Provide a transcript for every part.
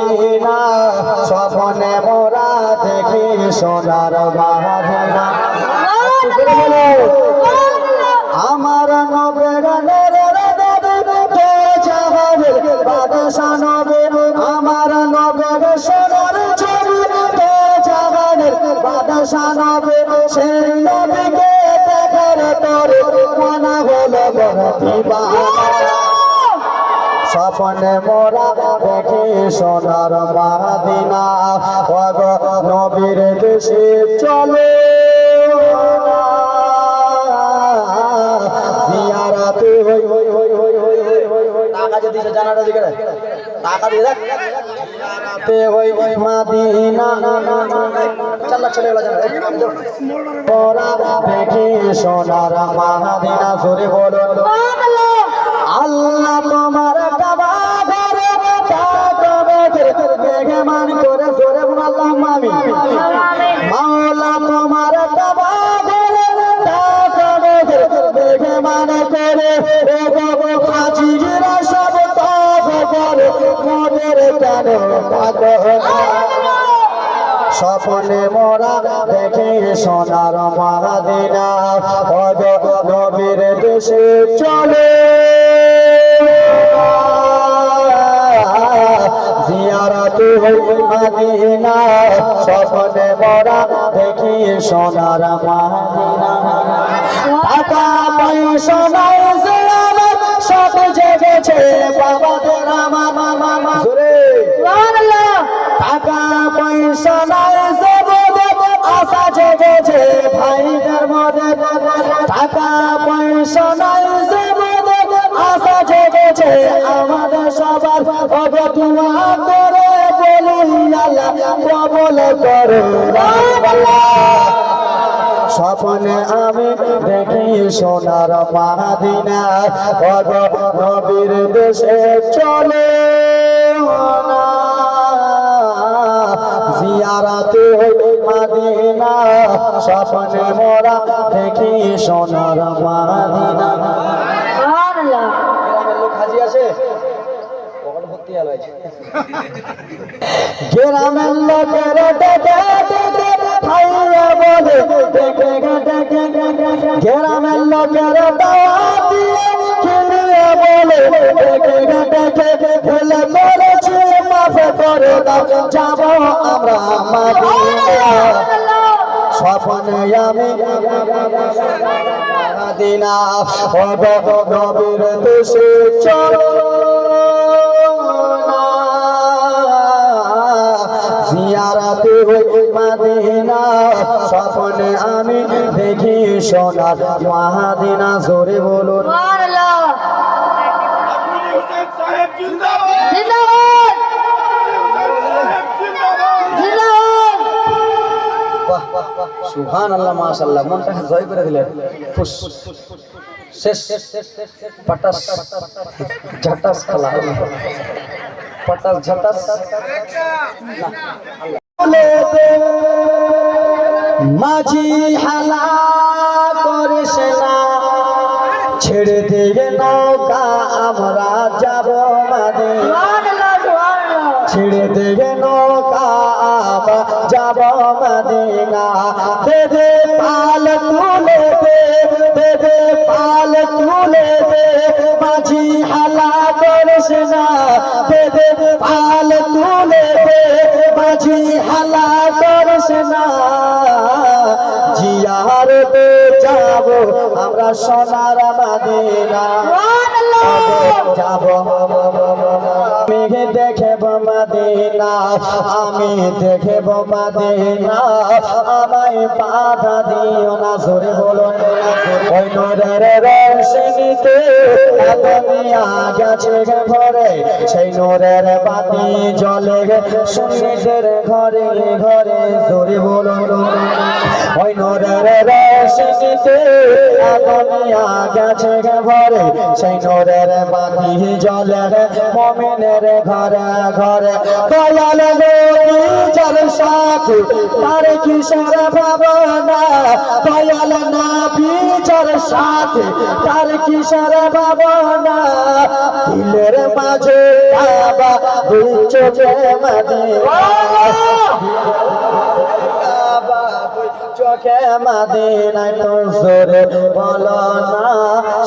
মাদিনা স্বপনে মোরা দেখি সোনার মাদিনা আমার নবের নবে, আমার নবের সোনার ছবি বাদশা নবে, সেই নবীকে দেখার তরে মনা হলো বড় স্বপনে মোরা দেখি সোনার মাদিনা অগ নবীর দেশে চলে। জিয়ারাতে হই হই হই হই হই হই হই হই টাকা যদি জানাটা দিকে টাকা দিয়ে দেখ। জিয়ারাতে হই হই মাদিনা। চার লাখ চলে গেল জানা। দেখি সোনার মাদিনা বলুন আল্লাহ তোমার মান করে জোরে বলুন আল্লাহ মামি মাওলা তোমার মান করে ও বাবা সব তফ করে কেন স্বপনে মোরা দেখে সোনার অগ নবীর দেশে চলে। স্বপনে মোরা দেখি সোনার মাদিনা টাকা পয়সা নাই যে আমার সব জেগেছে বাবাদের আমার মামা। জোরে। টাকা পয়সা নাই যে আশা জেগেছে ভাইদের মধ্যে টাকা পয়সা নাই যে আশা জেগেছে আমাদের সবার। বলি প্রবল করে স্বপ্নে আমি দেখি সোনার মাদিনা অগ নবীর দেশে চলে জিয়ারাতে মাদিনা, স্বপ্নে মোরা দেখি সোনার মাদিনা গ্রামের লোকের খাইয়া বলে গ্রামের লোকের দিয়ে বলে ডেকে ডেকে মাফ করে আমি দিনা অগ নবীর দেশে চলো জিয়ারাতে হই মাদিনা আমি দেখি সোনার মাহাদিনা জোরে বলুন সুহান আল্লাহ মাশাল্লাহ মনটাকে জয় করে দিলেন ফুস শেষ পটাস ঝটাস খেলা পটাস ঝটাস মাঝি হালা করিস না ছেড়ে দিয়ে নৌকা, আমরা যাব মানে ছেড়ে দেবে নৌকা যাব মদিনা দে দে পাল তুলে দে দে দে পাল তুলে দে। মাঝি হালা করিস না দে দে পাল তুলে জিহালা দর্শনা জিয়ার তো যাব আমরা সোনার মাদেরা যাব। মেঘে দেখ মদিনা, আমি দেখে মদিনা। আমায় বাধা দিও না, জোরে বলো ওই নরের রোশনীতে দুনিয়া গেছে ঘরে, সেই নোরের বাতি জ্বলে সুন্নিদের ঘরে ঘরে ওই ঘরে, সেই বাতি মমিনের ঘরে ঘরে। দয়াল নবী যার সাথে তার কিশোর ভাবনা দয়াল নবী যার সাথে তার কিশোর ভাবনা দিলের মাঝে কাবা দুই চোখে কাবা চোখে মদিনায় তো জোরে বলো না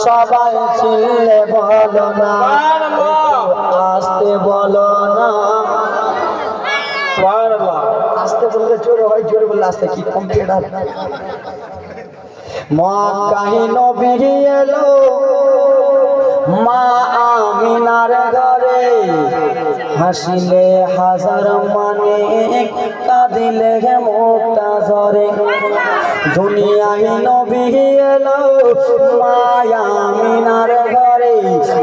সবাই চিনলে বলো না। আসতে বলো না আসতে বললে জোরে হয় জোরে বললে আসতে কি কম্পিউটার মক্কাহি নবী এলো, মা আমিনার ঘরে। হাসিলে হাজার মানে কাঁদিলে মুক্তা ঝরে দুনিয়ায় নবী এলো মায়া মিনার ঘরে।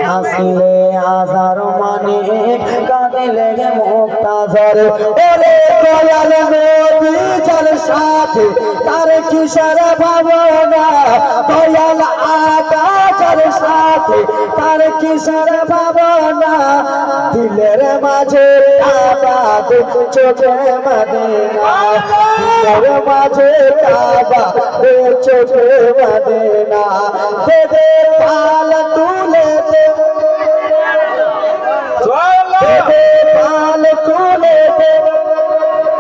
হাসিলে হাজার মানে কাঁদিলে মুক্তা ঝরে। ওরে দয়াল নবী চল সাথে, তার কিশোর ভাবনা? দয়াল আকা চল সাথে, তার কিশোর ভাবনা? দিলের মাঝে আবাদ চোখে মদিনা। দিলের মাঝে আবাদ চোখে মদিনা। দে পাল তুলে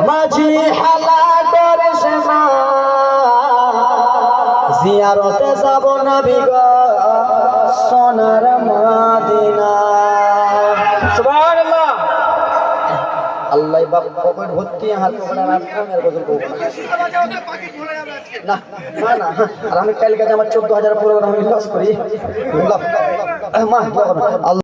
মাঝি হালা করে সেমা জিয়ারতে যাব না বিগ সোনার মাদিনা আল্লাহ বাপ পকেট ভর্তি হাত আর আমি কালকে আমার চোদ্দ হাজার প্রোগ্রাম লস করি মা আল্লাহ